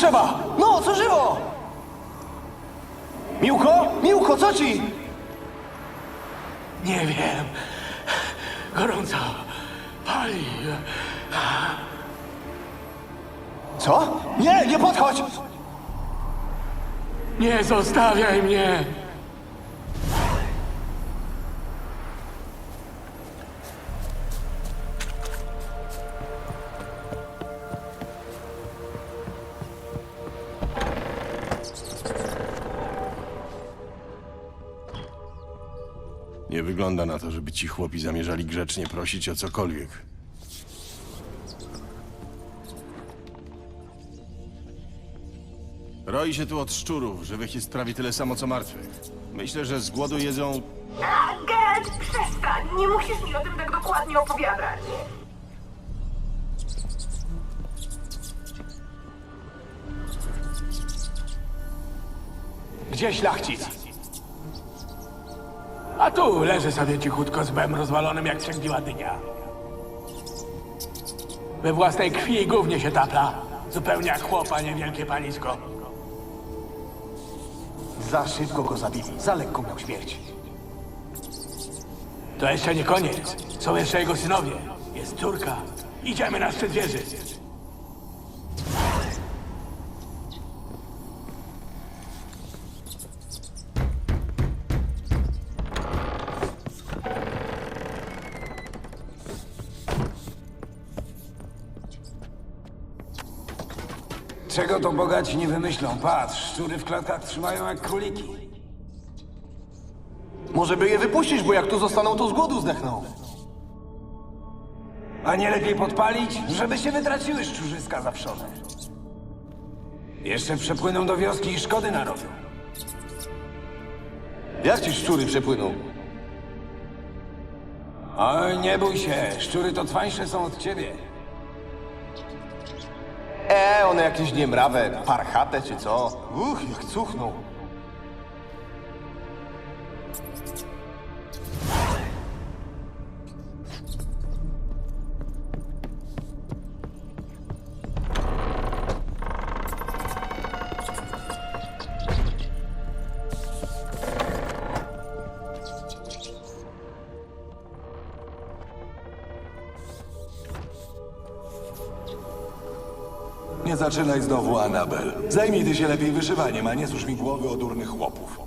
trzeba! No, co żywo? Miłko? Miłko, co ci? Nie wiem. Gorąco. Pali. Co? Nie, nie podchodź! Nie zostawiaj mnie. Wygląda na to, żeby ci chłopi zamierzali grzecznie prosić o cokolwiek. Roi się tu od szczurów, żywych jest prawie tyle samo co martwych. Myślę, że z głodu jedzą... Geralt, przestań! Nie musisz mi o tym tak dokładnie opowiadać. Gdzie szlachcic? A tu leży sobie cichutko z bem rozwalonym jak sprzęgliła dynia. We własnej krwi i gównie się tapla. Zupełnie jak chłopa, niewielkie panisko. Za szybko go zabili, za lekko miał śmierć. To jeszcze nie koniec. Są jeszcze jego synowie. Jest córka. Idziemy na szczyt wieży. To bogaci nie wymyślą? Patrz, szczury w klatkach trzymają jak króliki. Może by je wypuścić, bo jak tu zostaną, to z głodu zdechną. A nie lepiej podpalić, żeby się wytraciły szczurzyska zawszone. Jeszcze przepłyną do wioski i szkody narobią. Jak ci szczury przepłyną? Oj, nie bój się, szczury to twańsze są od ciebie. E, one jakieś niemrawe, parchate czy co? Uch, jak cuchną. Nie zaczynaj znowu, Anabel. Zajmij ty się lepiej wyszywaniem, a nie służ mi głowy o durnych chłopów.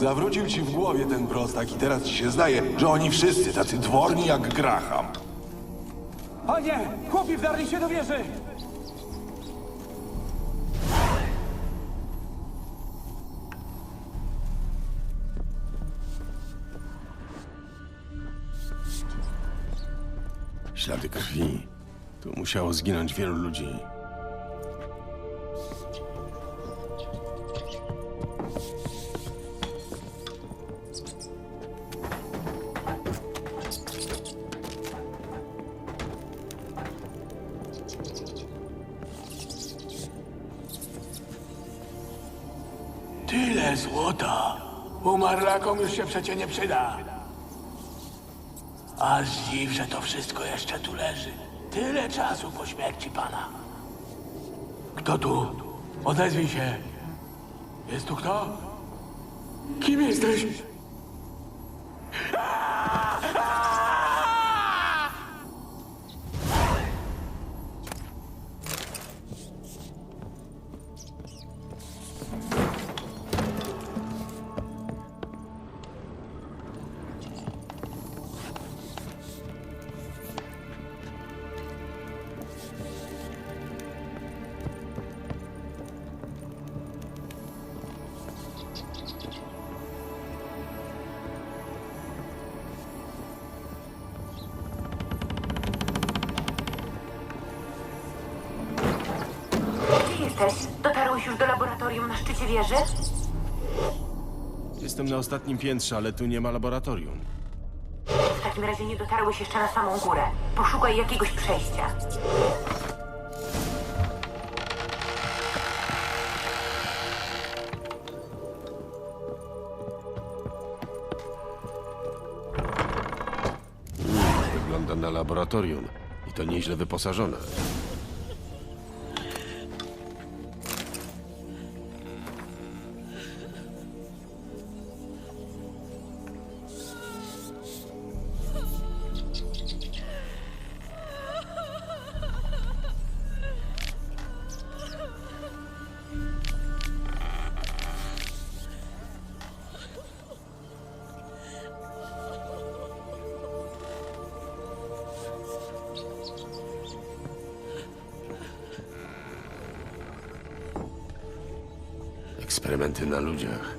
Zawrócił ci w głowie ten prostak i teraz ci się zdaje, że oni wszyscy tacy dworni jak Graham. O nie! Chłopi wdarli się do wieży! Ślady krwi. Tu musiało zginąć wielu ludzi. Tyle złota. Umarlakom już się przecie nie przyda. A zdziw, że to wszystko jeszcze tu leży. Tyle czasu po śmierci pana. Kto tu? Odezwij się. Jest tu kto? Kim jesteś? Już do laboratorium na szczycie wieży? Jestem na ostatnim piętrze, ale tu nie ma laboratorium. W takim razie nie dotarłeś jeszcze na samą górę. Poszukaj jakiegoś przejścia. Wygląda na laboratorium. I to nieźle wyposażone. Eksperymenty na ludziach.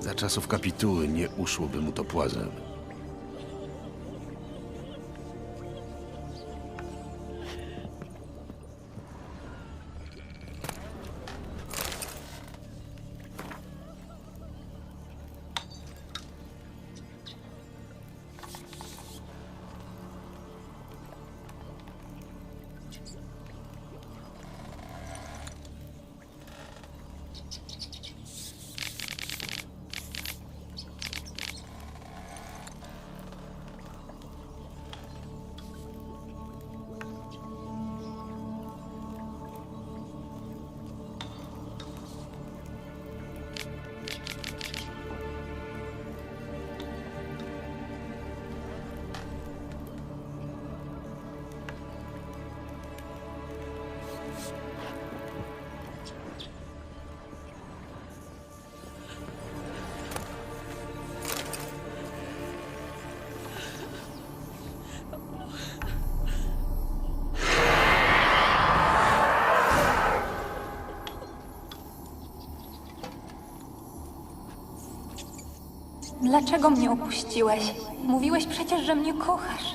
Za czasów kapituły nie uszłoby mu to płazem. Dlaczego mnie opuściłeś? Mówiłeś przecież, że mnie kochasz.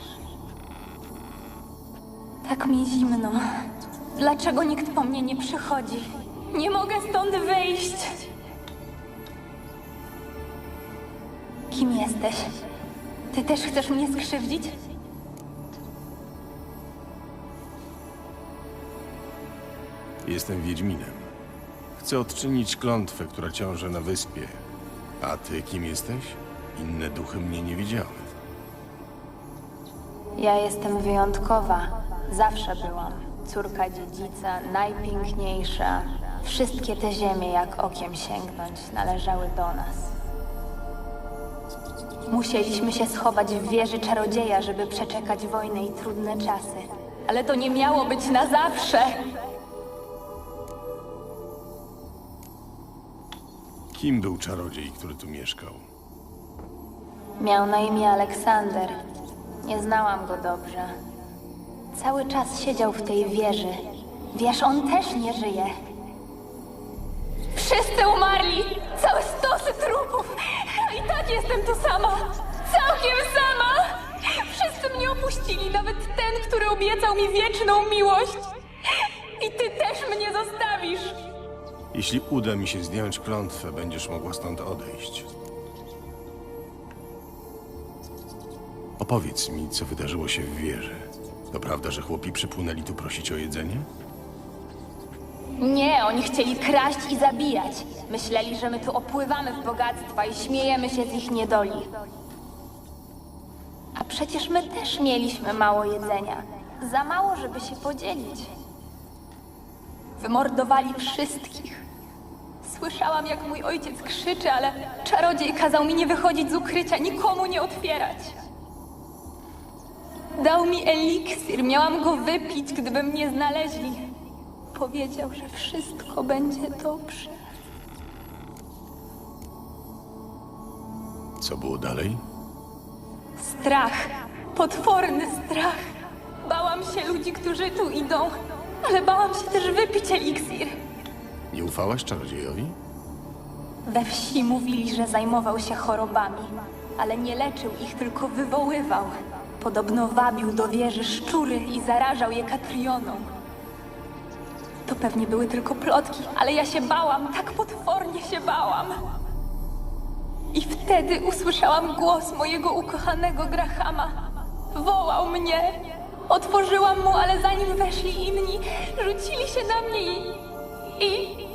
Tak mi zimno. Dlaczego nikt po mnie nie przychodzi? Nie mogę stąd wyjść. Kim jesteś? Ty też chcesz mnie skrzywdzić? Jestem Wiedźminem. Chcę odczynić klątwę, która ciąży na wyspie. A ty kim jesteś? Inne duchy mnie nie widziały. Ja jestem wyjątkowa. Zawsze byłam. Córka dziedzica, najpiękniejsza. Wszystkie te ziemie, jak okiem sięgnąć, należały do nas. Musieliśmy się schować w wieży czarodzieja, żeby przeczekać wojnę i trudne czasy. Ale to nie miało być na zawsze! Kim był czarodziej, który tu mieszkał? Miał na imię Aleksander. Nie znałam go dobrze. Cały czas siedział w tej wieży. Wiesz, on też nie żyje. Wszyscy umarli! Całe stosy trupów! I tak jestem tu sama! Całkiem sama! Wszyscy mnie opuścili, nawet ten, który obiecał mi wieczną miłość! I ty też! Jeśli uda mi się zdjąć klątwę, będziesz mogła stąd odejść. Opowiedz mi, co wydarzyło się w wieży. To prawda, że chłopi przypłynęli tu prosić o jedzenie? Nie, oni chcieli kraść i zabijać. Myśleli, że my tu opływamy w bogactwa i śmiejemy się z ich niedoli. A przecież my też mieliśmy mało jedzenia. Za mało, żeby się podzielić. Wymordowali wszystkich. Słyszałam, jak mój ojciec krzyczy, ale czarodziej kazał mi nie wychodzić z ukrycia, nikomu nie otwierać. Dał mi eliksir, miałam go wypić, gdyby mnie znaleźli. Powiedział, że wszystko będzie dobrze. Co było dalej? Strach, potworny strach. Bałam się ludzi, którzy tu idą, ale bałam się też wypić eliksir. Nie ufałaś czarodziejowi? We wsi mówili, że zajmował się chorobami, ale nie leczył ich, tylko wywoływał. Podobno wabił do wieży szczury i zarażał je katrioną. To pewnie były tylko plotki, ale ja się bałam, tak potwornie się bałam. I wtedy usłyszałam głos mojego ukochanego Grahama. Wołał mnie. Otworzyłam mu, ale zanim weszli inni, rzucili się na mnie i... i...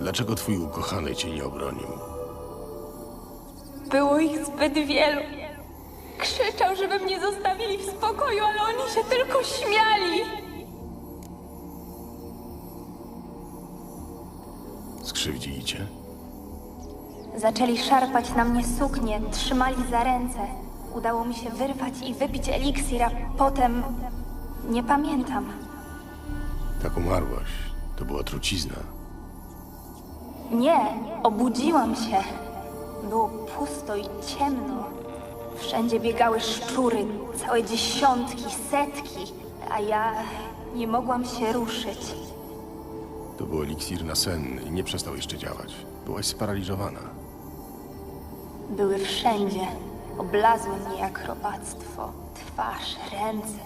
Dlaczego twój ukochany cię nie obronił? Było ich zbyt wielu. Krzyczał, żeby mnie zostawili w spokoju, ale oni się tylko śmiali. Skrzywdzili cię? Zaczęli szarpać na mnie suknię, trzymali za ręce. Udało mi się wyrwać i wypić eliksir, a potem... Nie pamiętam. Tak umarłaś. To była trucizna. Nie, obudziłam się. Było pusto i ciemno. Wszędzie biegały szczury, całe dziesiątki, setki, a ja nie mogłam się ruszyć. To był eliksir nasenny i nie przestał jeszcze działać. Byłaś sparaliżowana. Były wszędzie. Oblazły mnie jak robactwo. Twarz, ręce.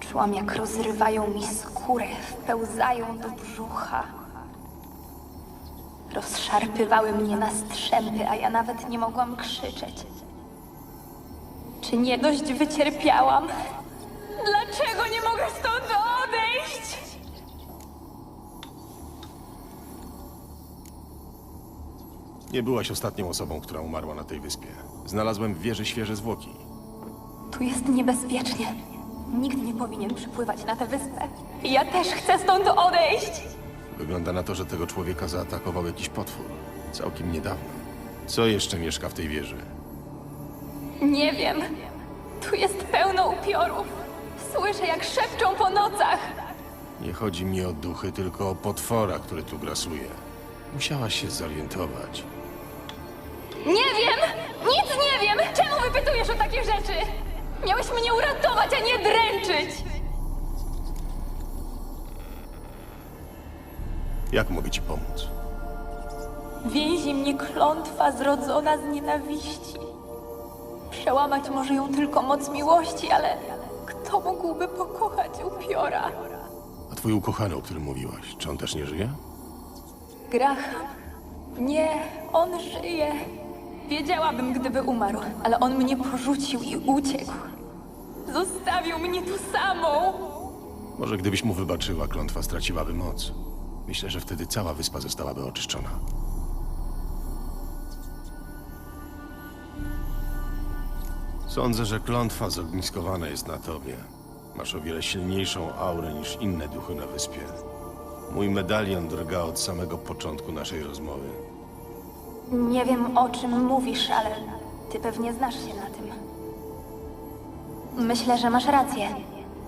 Czułam, jak rozrywają mi skórę, wpełzają do brzucha. Rozszarpywały mnie na strzępy, a ja nawet nie mogłam krzyczeć. Czy nie dość wycierpiałam? Dlaczego nie mogę stąd odejść? Nie byłaś ostatnią osobą, która umarła na tej wyspie. Znalazłem w wieży świeże zwłoki. Tu jest niebezpiecznie. Nikt nie powinien przypływać na tę wyspę. Ja też chcę stąd odejść! Wygląda na to, że tego człowieka zaatakował jakiś potwór. Całkiem niedawno. Co jeszcze mieszka w tej wieży? Nie wiem. Tu jest pełno upiorów. Słyszę, jak szepczą po nocach. Nie chodzi mi o duchy, tylko o potwora, który tu grasuje. Musiałaś się zorientować. Nie wiem! Nic nie wiem! Czemu wypytujesz o takie rzeczy? Miałeś mnie uratować, a nie dręczyć! Jak mogę ci pomóc? Więzi mnie klątwa zrodzona z nienawiści. Przełamać może ją tylko moc miłości, ale kto mógłby pokochać upiora? A twój ukochany, o którym mówiłaś, czy on też nie żyje? Graham. Nie, on żyje. Wiedziałabym, gdyby umarł, ale on mnie porzucił i uciekł. Zostawił mnie tu samą. Może gdybyś mu wybaczyła, klątwa straciłaby moc. Myślę, że wtedy cała wyspa zostałaby oczyszczona. Sądzę, że klątwa zogniskowana jest na tobie. Masz o wiele silniejszą aurę niż inne duchy na wyspie. Mój medalion drga od samego początku naszej rozmowy. Nie wiem, o czym mówisz, ale ty pewnie znasz się na tym. Myślę, że masz rację.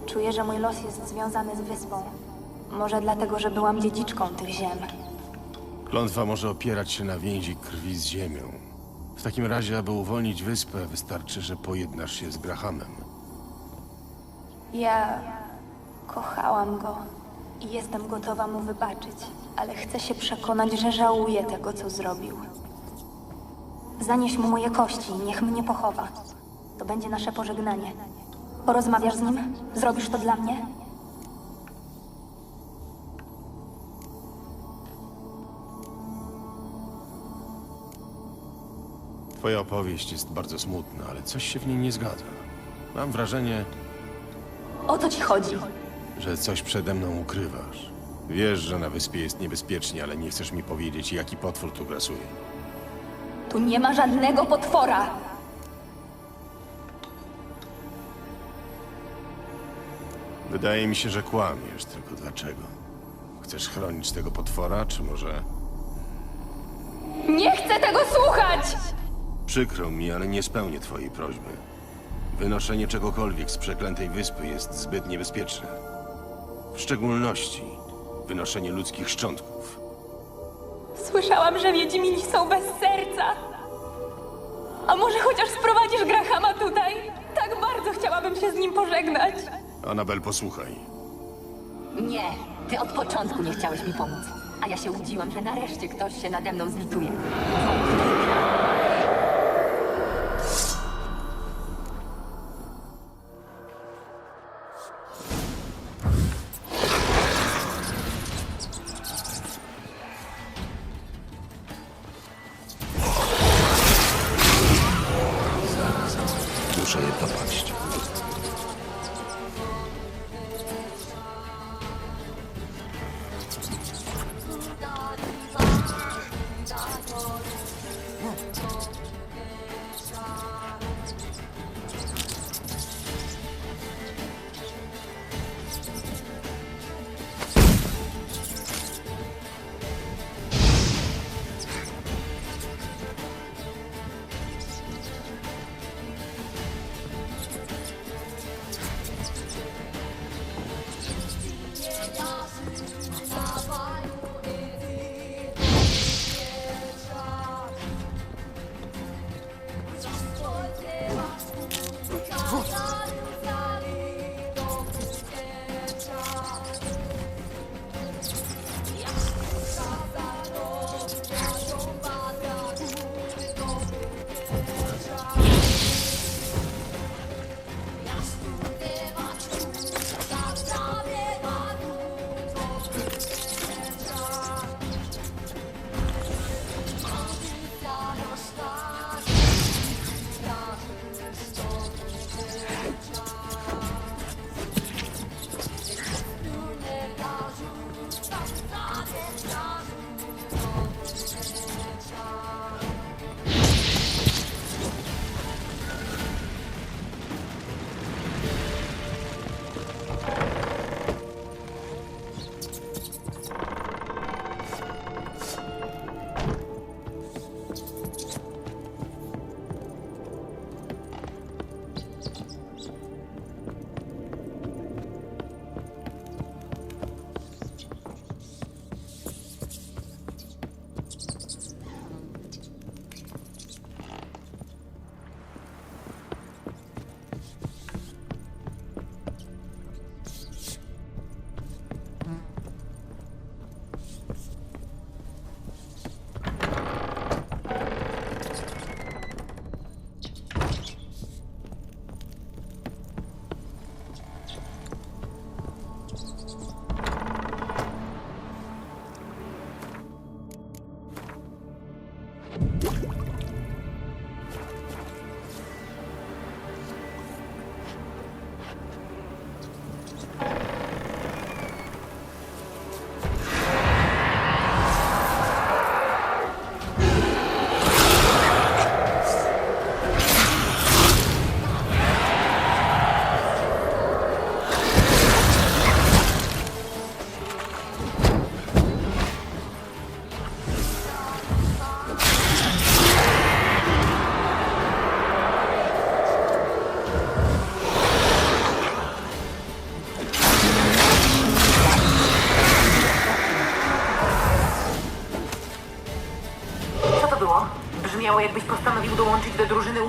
Czuję, że mój los jest związany z wyspą. Może dlatego, że byłam dziedziczką tych ziem. Klątwa może opierać się na więzi krwi z ziemią. W takim razie, aby uwolnić wyspę, wystarczy, że pojednasz się z Grahamem. Ja kochałam go i jestem gotowa mu wybaczyć, ale chcę się przekonać, że żałuję tego, co zrobił. Zanieś mu moje kości, niech mnie pochowa. To będzie nasze pożegnanie. Porozmawiasz z nim? Zrobisz to dla mnie? Twoja opowieść jest bardzo smutna, ale coś się w niej nie zgadza. Mam wrażenie, O to ci chodzi. że coś przede mną ukrywasz. Wiesz, że na wyspie jest niebezpiecznie, ale nie chcesz mi powiedzieć, jaki potwór tu grasuje. Tu nie ma żadnego potwora. Wydaje mi się, że kłamiesz, tylko dlaczego? Chcesz chronić tego potwora, czy może... Nie chcę tego słuchać! Przykro mi, ale nie spełnię twojej prośby. Wynoszenie czegokolwiek z przeklętej wyspy jest zbyt niebezpieczne. W szczególności wynoszenie ludzkich szczątków. Słyszałam, że Wiedźmini są bez serca. A może chociaż sprowadzisz Grahama tutaj? Tak bardzo chciałabym się z nim pożegnać. Anabel, posłuchaj. Nie, ty od początku nie chciałeś mi pomóc. A ja się łudziłam, że nareszcie ktoś się nade mną zlituje.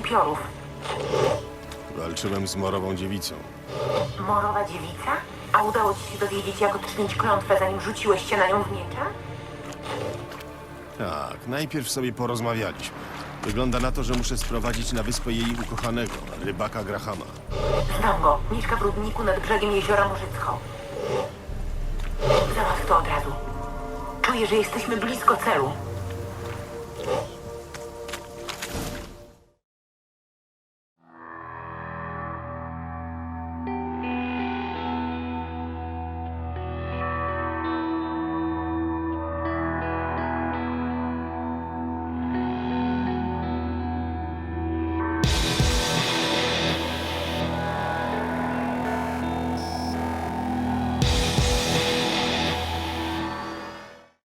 Upiorów. Walczyłem z morową dziewicą. Morowa dziewica? A udało ci się dowiedzieć, jak odczynić klątwę, zanim rzuciłeś się na nią w miecze? Tak, najpierw sobie porozmawialiśmy. Wygląda na to, że muszę sprowadzić na wyspę jej ukochanego, rybaka Grahama. Znam go. Mieszka w rudniku nad brzegiem jeziora Morzycko. Załatw to od razu. Czuję, że jesteśmy blisko celu.